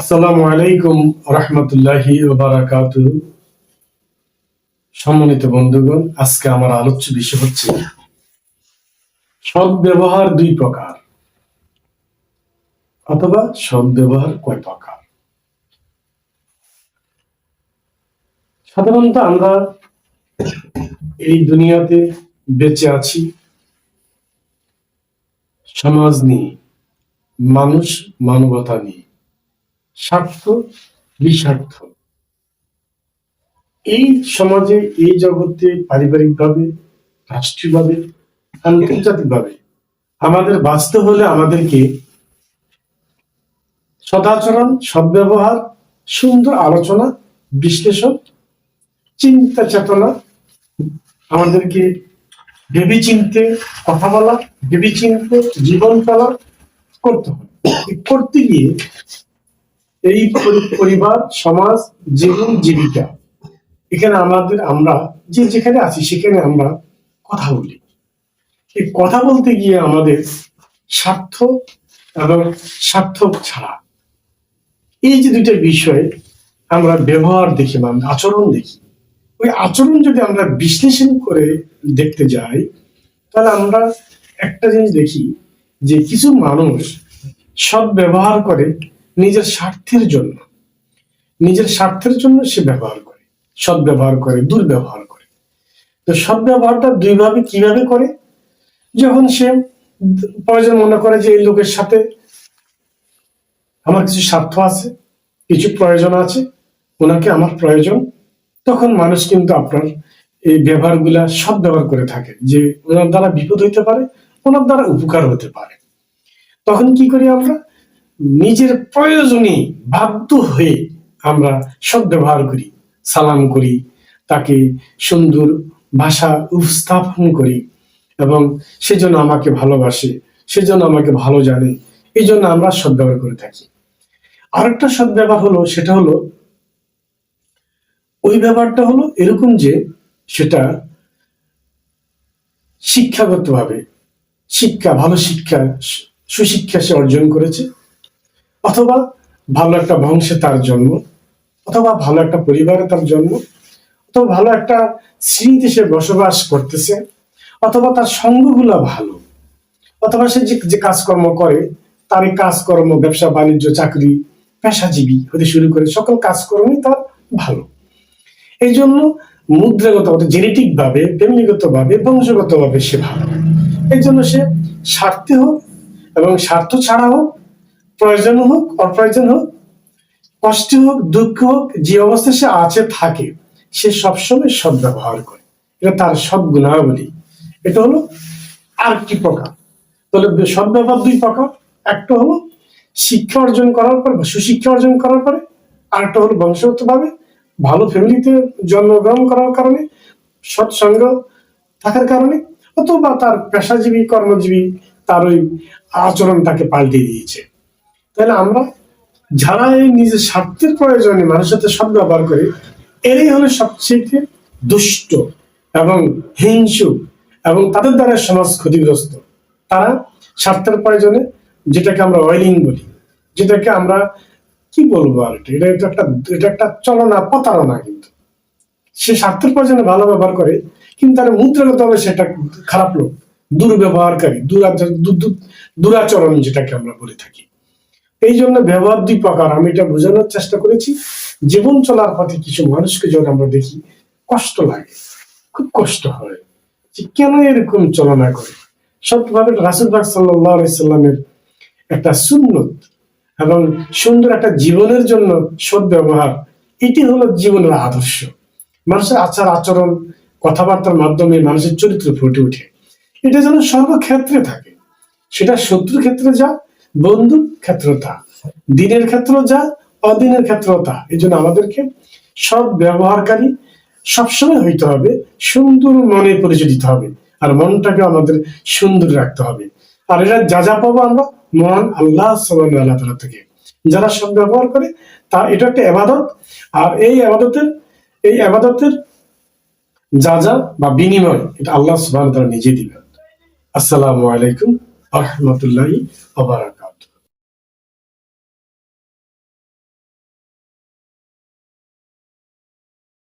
আসসালামু আলাইকুম রহমতুল্লাহি বারাকাত। সম্মানিত বন্ধুগণ, আজকে আমার আলোচ্য বিষয় হচ্ছে সৎ ব্যবহার দুই প্রকার, অথবা সৎ ব্যবহার কয় প্রকার। সাধারণত আমরা এই দুনিয়াতে বেঁচে আছি, সমাজ নিয়ে, মানুষ মানবতা নিয়ে। স্বার্থ বিস্বার্থ এই সমাজে, এই জগতে পারিবারিকভাবে, রাষ্ট্রীয়ভাবে, আন্তর্জাতিকভাবে আমাদের বাঁচতে হলে আমাদেরকে সদাচরণ, সদ্ব্যবহার, সুন্দর আলোচনা, বিশ্লেষণ, চিন্তা চেতনা, আমাদেরকে ভেবে চিনতে কথা বলা ভেবে চিনতে জীবন চলা করতে হবে। করতে গিয়ে এই পরিবার, সমাজ, জীবন, জীবিকা। এখানে আমাদের, আমরা যে যেখানে আছি সেখানে আমরা কথা বলি। এই কথা বলতে গিয়ে আমাদের স্বার্থ এবং সার্থক ছাড়া। এই যে দুইটা বিষয় আমরা ব্যবহার দেখি বা আচরণ দেখি, ওই আচরণ যদি আমরা বিশ্লেষণ করে দেখতে যাই, তাহলে আমরা একটা জিনিস দেখি যে কিছু মানুষ সৎ ব্যবহার করে নিজের স্বার্থের জন্য। নিজের স্বার্থের জন্য সে ব্যবহার করে। সৎ ব্যবহার করে, দুর্ব্যবহার করে। তো সৎ ব্যবহারটা দুইভাবে কীভাবে করে? যখন সে প্রয়োজন মনে করে যে এই লোকের সাথে আমার কিছু স্বার্থ আছে, কিছু প্রয়োজন আছে, ওনাকে আমার প্রয়োজন, তখন মানুষ কিন্তু আপনার এই ব্যবহারগুলা সব ব্যবহার করে থাকে, যে ওনার দ্বারা বিপদ হইতে পারে, ওনার দ্বারা উপকার হতে পারে। তখন কি করি আমরা? নিজের প্রয়োজনে বাধ্য হয়ে আমরা সৎ ব্যবহার করি, সালাম করি, তাকে সুন্দর ভাষা উপস্থাপন করি এবং সেজন্য আমাকে ভালোবাসে সেজন্য আমাকে ভালো জানে, এই জন্য আমরা সদ্ব্যবহার করে থাকি। আরেকটা সদ্ব্যবহার হলো, সেটা হলো, ওই ব্যাপারটা হলো এরকম যে সেটা শিক্ষাগতভাবে, শিক্ষা, ভালো শিক্ষা সুশিক্ষা সে অর্জন করেছে। অথবা ভালো একটা বংশে তার জন্ম, অথবা ভালো একটা পরিবারে তার জন্ম, অথবা ভালো একটা স্মৃতি সে বসবাস করতেছে, অথবা তার সঙ্গগুলো ভালো, অথবা সে যে কাজকর্ম করে তার এই কাজকর্ম, ব্যবসা, বাণিজ্য, চাকরি, পেশাজীবী হতে শুরু করে সকল কাজকর্মই তার ভালো। এই জন্য মুদ্রাগত জেনেটিক ভাবে ফ্যামিলিগত ভাবে বংশগত ভাবে সে ভালো। এই জন্য সে স্বার্থে হোক এবং স্বার্থ ছাড়া হোক প্রয়োজন হোক, অপ্রয়োজন হোক, কষ্ট হোক, দুঃখ হোক, যে অবস্থায় সে আছে, থাকে, সে সবসময় সৎ ব্যবহার করে। এটা তার সব গুণাবলী। এটা হলো আরেকটি প্রকার। তাহলে সৎ ব্যবহার দুই প্রকার। একটা হলো শিক্ষা অর্জন করার পর সুশিক্ষা অর্জন করার পরে, আরেকটা হলো বংশগত ভাবে ভালো ফ্যামিলিতে জন্মগ্রহণ করার কারণে সৎসঙ্গ থাকার কারণে, অথবা তার পেশাজীবী, কর্মজীবী, তার ওই আচরণ তাকে পাল্টে দিয়েছে। তাহলে আমরা যারা এই নিজের স্বার্থের প্রয়োজনে মানুষের সাথে সৎ ব্যবহার করে, এরাই হলো সবচেয়ে দুষ্ট এবং হিংসু এবং তাদের দ্বারা সমাজ ক্ষতিগ্রস্ত। তারা স্বার্থের প্রয়োজনে যেটাকে আমরা অয়েলিং বলি, যেটাকে আমরা কি বলব আর এটা? এটা একটা এটা একটা চলনা প্রতারণা কিন্তু। সে স্বার্থের প্রয়োজনে ভালো ব্যবহার করে, কিন্তু তার মুদ্রাগত হবে সেটা খারাপ লোক, দুর্ব্যবহারকারী দুরাচরণ যেটাকে আমরা বলে থাকি। এই জন্য ব্যবহার দুই প্রকার। আমি এটা বোঝানোর চেষ্টা করেছি। জীবন চলার পথে কিছু মানুষকে যখন আমরা দেখি, কষ্ট লাগে। খুব কষ্ট হয় যে কেন এরকম চলনা করে? সত্যভাবে রাসুলবাগ সাল্লাহ সাল্লামের একটা সুন্নত এবং সুন্দর একটা জীবনের জন্য সৎ ব্যবহার, এটি হলো জীবনের আদর্শ। মানুষের আচার আচরণ, কথাবার্তার মাধ্যমে মানুষের চরিত্র ফুটে ওঠে। এটা যেন সর্বক্ষেত্রে থাকে। সেটা শত্রুর ক্ষেত্রে যা বন্ধুর ক্ষেত্রে তা দিনের ক্ষেত্র যা অদিনের ক্ষেত্র তা এই জন্য আমাদেরকে সৎ ব্যবহারকারী সবসময় হইতে হবে সুন্দর মনে পরিচয় দিতে হবে আর মনটাকে আমাদের সুন্দর রাখতে হবে। আর এটা যা যা পাবো আমরা মহান আল্লাহ আল্লাহ তালা থেকে। যারা সব ব্যবহার করে, তা এটা একটা এবাদত আর এই আবাদতের এই আবাদতের যা যা বা বিনিময়, এটা আল্লাহ সুবাহ নিজে দিবেন। আসসালামু আলাইকুম আহমতুল্লাহ আবার